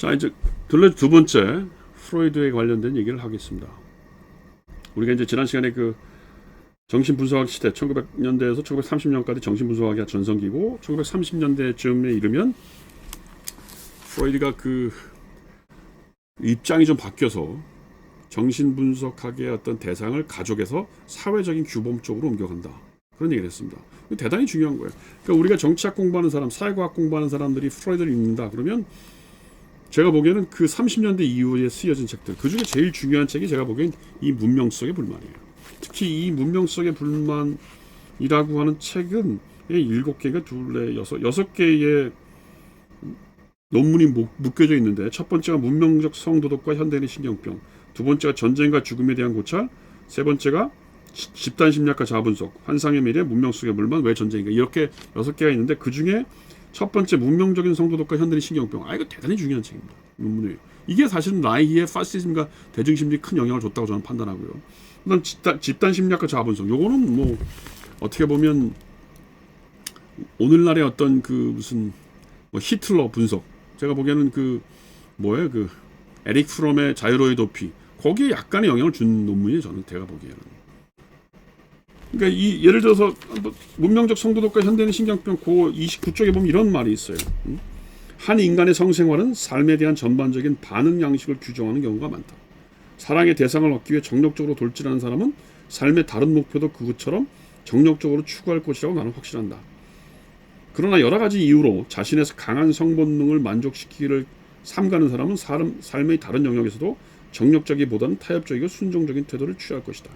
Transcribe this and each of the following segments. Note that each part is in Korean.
자 이제 둘레 두 번째 프로이드에 관련된 얘기를 하겠습니다. 우리가 이제 지난 시간에 그 정신 분석학 시대 1900년대에서 1930년까지 정신 분석학이 전성기고 1930년대쯤에 이르면 프로이드가 그 입장이 좀 바뀌어서 정신 분석학의 어떤 대상을 가족에서 사회적인 규범 쪽으로 옮겨간다. 그런 얘기를 했습니다. 대단히 중요한 거예요. 그러니까 우리가 정치학 공부하는 사람, 사회과학 공부하는 사람들이 프로이드를 읽는다. 그러면 제가 보기에는 그 30년대 이후에 쓰여진 책들 그 중에 제일 중요한 책이 제가 보기엔 이 문명 속의 불만이에요. 특히 이 문명 속의 불만이라고 하는 책은 일곱 개가 둘레 여섯 여섯 개의 논문이 목- 묶여져 있는데 첫 번째가 문명적 성도덕과 현대인의 신경병, 두 번째가 전쟁과 죽음에 대한 고찰, 세 번째가 시- 집단 심리학과 자분석, 환상의 미래, 문명 속의 불만, 왜 전쟁인가 이렇게 여섯 개가 있는데 그 중에 첫 번째 문명적인 성도덕과 현대인 신경병. 아 이거 대단히 중요한 책입니다. 논문이에요. 이게 사실은 라이히의 파시즘과 대중심리에 큰 영향을 줬다고 저는 판단하고요. 그다음 집단, 집단 심리학과 자본성. 요거는 뭐 어떻게 보면 오늘날의 어떤 그 무슨 뭐 히틀러 분석. 제가 보기에는 그 뭐예요 그 에릭 프롬의 자유로의 도피. 거기에 약간의 영향을 준 논문이에요. 저는 제가 보기에는. 그러니까 이 예를 들어서 뭐 문명적 성도덕과 현대인 신경병 고 29쪽에 보면 이런 말이 있어요. 음? 한 인간의 성생활은 삶에 대한 전반적인 반응 양식을 규정하는 경우가 많다. 사랑의 대상을 얻기 위해 정력적으로 돌진하는 사람은 삶의 다른 목표도 그것처럼 정력적으로 추구할 것이라고 나는 확신한다. 그러나 여러 가지 이유로 자신의 강한 성본능을 만족시키기를 삼가는 사람은 사람, 삶의 다른 영역에서도 정력적이보다는 타협적이고 순종적인 태도를 취할 것이다.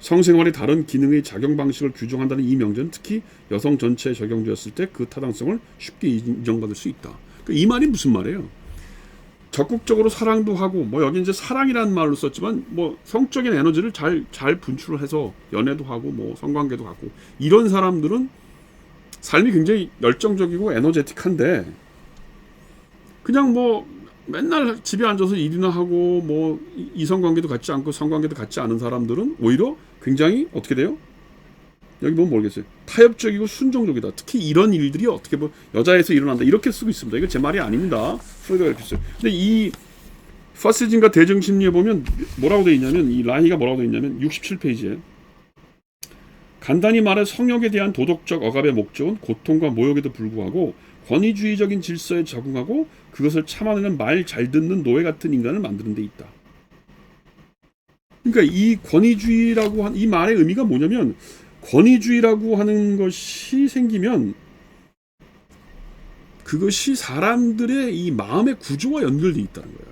성생활의 다른 기능의 작용 방식을 규정한다는 이 명제는 특히 여성 전체에 적용되었을 때 그 타당성을 쉽게 인정받을 수 있다. 그이 말이 무슨 말이에요? 적극적으로 사랑도 하고 뭐 여기 이제 사랑이라는 말로 썼지만 뭐 성적인 에너지를 잘 잘 분출을 해서 연애도 하고 뭐 성관계도 갖고 이런 사람들은 삶이 굉장히 열정적이고 에너제틱한데 그냥 뭐 맨날 집에 앉아서 일이나 하고 뭐 이- 이성관계도 갖지 않고 성 관계도 갖지 않은 사람들은 오히려 굉장히 어떻게 돼요? 여기 보면 모르겠어요. 타협적이고 순종적이다. 특히 이런 일들이 어떻게 보면 여자에서 일어난다. 이렇게 쓰고 있습니다. 이거 제 말이 아닙니다. 프로이드가 이렇게 써요. 근데 이 파시즘과 대정심리에 보면 뭐라고 돼 있냐면 이 라히가 뭐라고 돼 있냐면 67페이지에 간단히 말해 성욕에 대한 도덕적 억압의 목적은 고통과 모욕에도 불구하고 권위주의적인 질서에 적응하고 그것을 참아내는 말 잘 듣는 노예 같은 인간을 만드는 데 있다. 그러니까 이 권위주의라고 한 이 말의 의미가 뭐냐면 권위주의라고 하는 것이 생기면 그것이 사람들의 이 마음의 구조와 연결돼 있다는 거예요.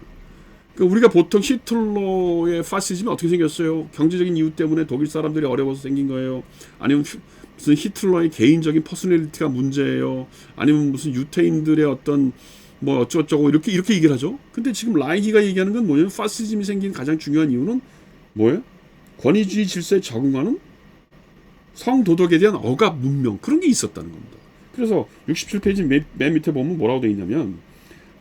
그러니까 우리가 보통 히틀러의 파시즘이 어떻게 생겼어요? 경제적인 이유 때문에 독일 사람들이 어려워서 생긴 거예요. 아니면 히- 무슨 히틀러의 개인적인 퍼스널리티가 문제예요. 아니면 무슨 유태인들의 어떤 뭐 어쩌고저쩌고 이렇게 이렇게 얘기를 하죠. 근데 지금 라이히가 얘기하는 건 뭐냐면 파시즘이 생긴 가장 중요한 이유는 뭐예요? 권위주의 질서에 적응하는 성도덕에 대한 억압 문명 그런 게 있었다는 겁니다. 그래서 67페이지 맨, 맨 밑에 보면 뭐라고 되어 있냐면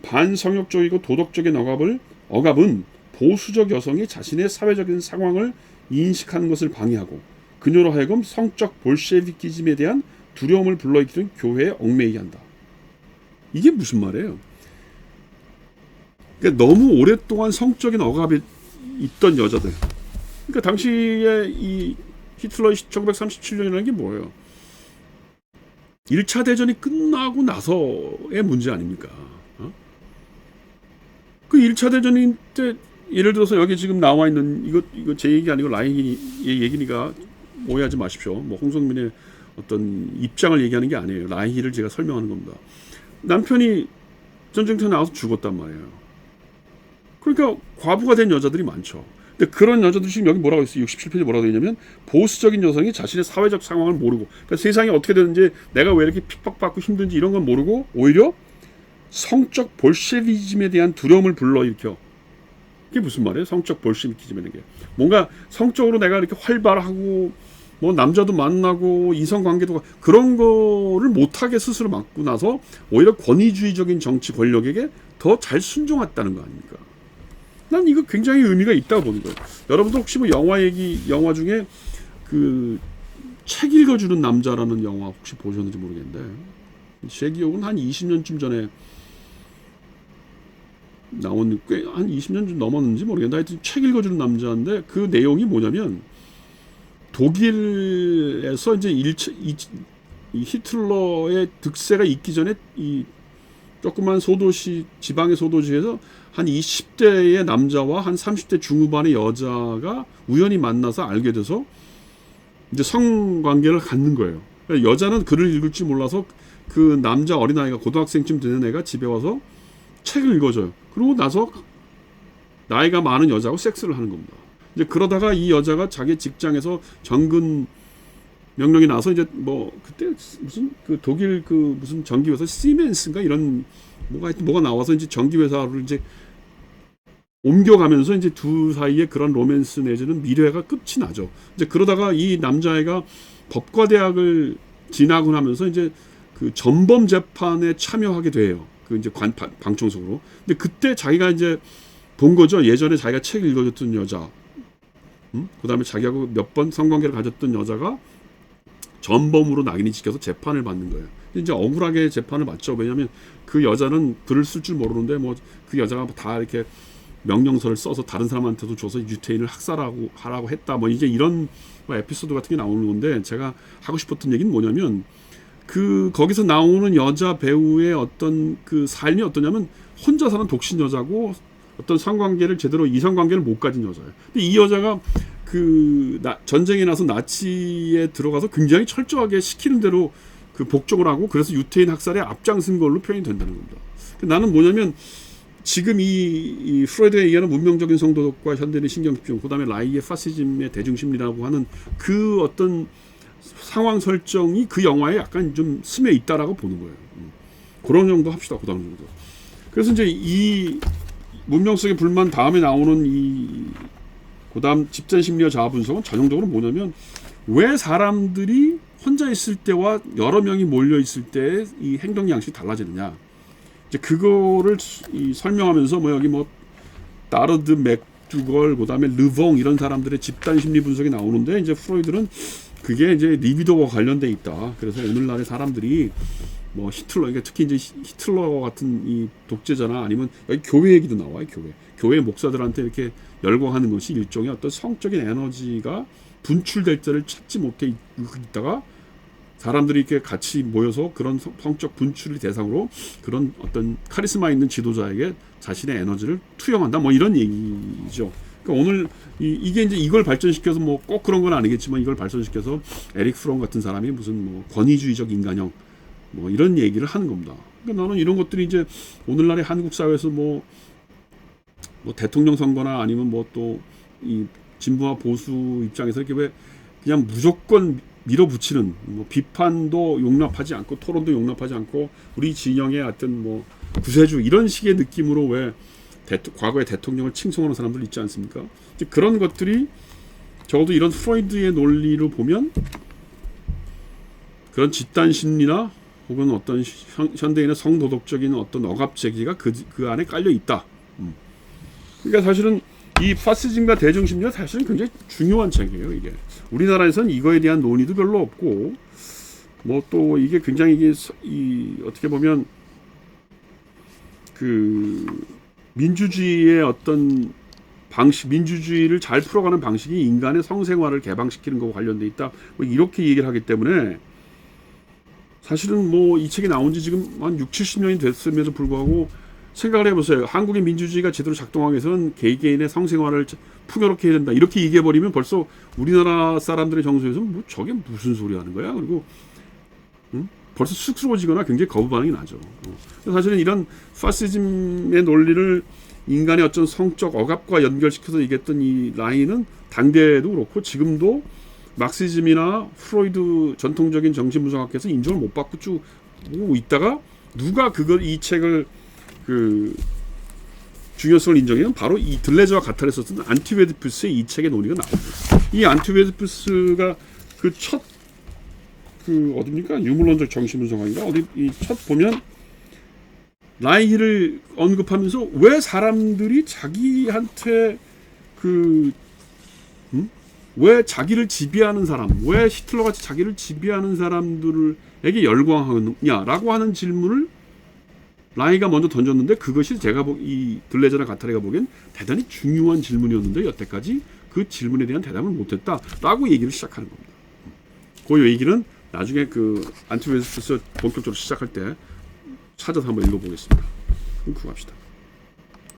반성욕적이고 도덕적인 억압을 억압은 보수적 여성이 자신의 사회적인 상황을 인식하는 것을 방해하고 그녀로 하여금 성적 볼셰비키즘에 대한 두려움을 불러일으키는 교회에 얽매이게 한다. 이게 무슨 말이에요? 그러니까 너무 오랫동안 성적인 억압이 있던 여자들. 그러니까 당시에 이 히틀러의 1937년이라는 게 뭐예요? 1차 대전이 끝나고 나서의 문제 아닙니까? 어? 그 1차 대전인 때 예를 들어서 여기 지금 나와 있는 이거 이거 제 얘기 아니고 라인의 얘기니까 오해하지 마십시오. 뭐 홍성민의 어떤 입장을 얘기하는 게 아니에요. 라이히를 제가 설명하는 겁니다. 남편이 전쟁터에 나와서 죽었단 말이에요. 그러니까 과부가 된 여자들이 많죠. 근데 그런 여자들 지금 여기 뭐라고 있어요? 67페이지 뭐라고 되어 있냐면 보수적인 여성이 자신의 사회적 상황을 모르고 그러니까 세상이 어떻게 되는지 내가 왜 이렇게 핍박받고 힘든지 이런 건 모르고 오히려 성적 볼셰비즘에 대한 두려움을 불러일으켜 이게 무슨 말이에요? 성적 볼셰비즘이라는 게 뭔가 성적으로 내가 이렇게 활발하고 뭐 남자도 만나고 이성 관계도 가- 그런 거를 못하게 스스로 막고 나서 오히려 권위주의적인 정치 권력에게 더 잘 순종했다는 거 아닙니까? 난 이거 굉장히 의미가 있다고 보는 거예요. 여러분들 혹시 뭐 영화 얘기 영화 중에 그 책 읽어주는 남자라는 영화 혹시 보셨는지 모르겠는데 제 기억은 한 20년쯤 전에 나온 꽤 한 20년 좀 넘었는지 모르겠는데 하여튼 책 읽어주는 남자인데 그 내용이 뭐냐면 독일에서 이제 일차 이, 이 히틀러의 득세가 있기 전에 이 조그만 소도시 지방의 소도시에서 한 20대의 남자와 한 30대 중후반의 여자가 우연히 만나서 알게 돼서 이제 성관계를 갖는 거예요. 그러니까 여자는 글을 읽을 줄 몰라서 그 남자 어린아이가 고등학생쯤 되는 애가 집에 와서 책을 읽어줘요. 그러고 나서 나이가 많은 여자하고 섹스를 하는 겁니다. 이제 그러다가 이 여자가 자기 직장에서 정근 명령이 나서 이제 뭐 그때 무슨 그 독일 그 무슨 전기회사 시멘스인가 이런 뭐가 뭐가 나와서 이제 전기회사를 이제 옮겨가면서 이제 두 사이에 그런 로맨스 내지는 미래가 끝이 나죠. 이제 그러다가 이 남자애가 법과 대학을 진학을 하면서 이제 그 전범 재판에 참여하게 돼요. 그 이제 관 방- 방청석으로. 근데 그때 자기가 이제 본 거죠. 예전에 자기가 책 읽어줬던 여자. 음? 그 다음에 자기하고 몇 번 성관계를 가졌던 여자가 전범으로 낙인이 찍혀서 재판을 받는 거예요. 이제 억울하게 재판을 받죠. 왜냐하면 그 여자는 글을 쓸 줄 모르는데 뭐 그 여자가 다 이렇게 명령서를 써서 다른 사람한테도 줘서 유태인을 학살하고 하라고 했다. 뭐 이게 이런 뭐 에피소드 같은 게 나오는 건데 제가 하고 싶었던 얘기는 뭐냐면 그 거기서 나오는 여자 배우의 어떤 그 삶이 어떠냐면 혼자 사는 독신 여자고 어떤 성관계를 제대로 이성 관계를 못 가진 여자예요. 근데 이 여자가 그 나- 전쟁에 나서 나치에 들어가서 굉장히 철저하게 시키는 대로 그 복종을 하고 그래서 유태인 학살에 앞장선 걸로 표현이 된다는 겁니다. 그 나는 뭐냐면 지금 이, 이 프로이드가 얘기하는 문명적인 성도덕과 현대인의 신경집중, 그 다음에 라이의 파시즘의 대중심리라고 하는 그 어떤 상황 설정이 그 영화에 약간 좀 스며 있다라고 보는 거예요. 음. 그런 정도 합시다. 그 다음 정도. 그래서 이제 이 문명 속의 불만 다음에 나오는 이 그 다음 집단 심리와 자아 분석은 전형적으로 뭐냐면 왜 사람들이 혼자 있을 때와 여러 명이 몰려 있을 때 이 행동 양식이 달라지느냐. 이제 그거를 이 설명하면서 뭐 여기 뭐 다르드 맥두걸 그다음에 르봉 이런 사람들의 집단 심리 분석이 나오는데 이제 프로이드는 그게 이제 리비도와 관련돼 있다. 그래서 오늘날의 사람들이 뭐 히틀러, 그러니까 특히 이제 히- 히틀러 같은 이 독재자나 아니면 여기 교회 얘기도 나와요. 교회, 교회 목사들한테 이렇게 열광하는 것이 일종의 어떤 성적인 에너지가 분출될 때를 찾지 못해 있- 있다가 사람들이 이렇게 같이 모여서 그런 성- 성적 분출을 대상으로 그런 어떤 카리스마 있는 지도자에게 자신의 에너지를 투영한다. 뭐 이런 얘기죠. 그러니까 오늘 이, 이게 이제 이걸 발전시켜서 뭐 꼭 그런 건 아니겠지만 이걸 발전시켜서 에릭 프롬 같은 사람이 무슨 뭐 권위주의적 인간형 뭐 이런 얘기를 하는 겁니다. 그러니까 나는 이런 것들이 이제 오늘날의 한국 사회에서 뭐, 뭐 대통령 선거나 아니면 뭐 또 이 진보와 보수 입장에서 이렇게 왜 그냥 무조건 밀어붙이는 뭐 비판도 용납하지 않고 토론도 용납하지 않고 우리 진영의 어떤 뭐 구세주 이런 식의 느낌으로 왜 대토, 과거의 대통령을 칭송하는 사람들 있지 않습니까? 그런 것들이 적어도 이런 프로이드의 논리로 보면 그런 집단 심리나 혹은 어떤 현, 현대인의 성도덕적인 어떤 억압 제기가 그, 그 안에 깔려 있다. 음. 그러니까 사실은 이 파시즘과 대중심리가 사실은 굉장히 중요한 책이에요. 이게 우리나라에서는 이거에 대한 논의도 별로 없고 뭐 또 이게 굉장히 이게 서- 이 어떻게 보면 그 민주주의의 어떤 방식 민주주의를 잘 풀어가는 방식이 인간의 성생활을 개방시키는 것과 관련돼 있다. 뭐 이렇게 얘기를 하기 때문에 사실은 뭐 이 책이 나온 지 지금 한 6, 70년이 됐음에도 불구하고 생각을 해보세요. 한국의 민주주의가 제대로 작동하기 위해서는 개개인의 성생활을 풍요롭게 해야 된다. 이렇게 얘기해버리면 벌써 우리나라 사람들의 정서에서 뭐 저게 무슨 소리 하는 거야? 그리고 응? 벌써 쑥스러워지거나 굉장히 거부 반응이 나죠. 어. 사실은 이런 파시즘의 논리를 인간의 어떤 성적 억압과 연결시켜서 얘기했던 이 라인은 당대에도 그렇고 지금도 막시즘이나 프로이드 전통적인 정신분석학에서 인정을 못 받고 쭉 있다가 누가 그걸 이 책을 그 중요성을 인정해요? 바로 이 들레저와 가탈에 썼던 안티웨드푸스의 이 책의 논의가 나옵니다. 이 안티웨드푸스가 그 첫 그 어딥니까 유물론적 정신분석학인가 어디 이 첫 보면 라이히를 언급하면서 왜 사람들이 자기한테 그왜 음? 자기를 지배하는 사람, 왜 히틀러 같이 자기를 지배하는 사람들에게 열광하느냐라고 하는 질문을 라이가 먼저 던졌는데 그것이 제가 보, 이 들레자나 가타리가 보기엔 대단히 중요한 질문이었는데 여태까지 그 질문에 대한 대답을 못했다라고 얘기를 시작하는 겁니다. 음. 그 얘기는 나중에 그 안티웨스스 본격적으로 시작할 때 찾아서 한번 읽어보겠습니다. 끊고 갑시다.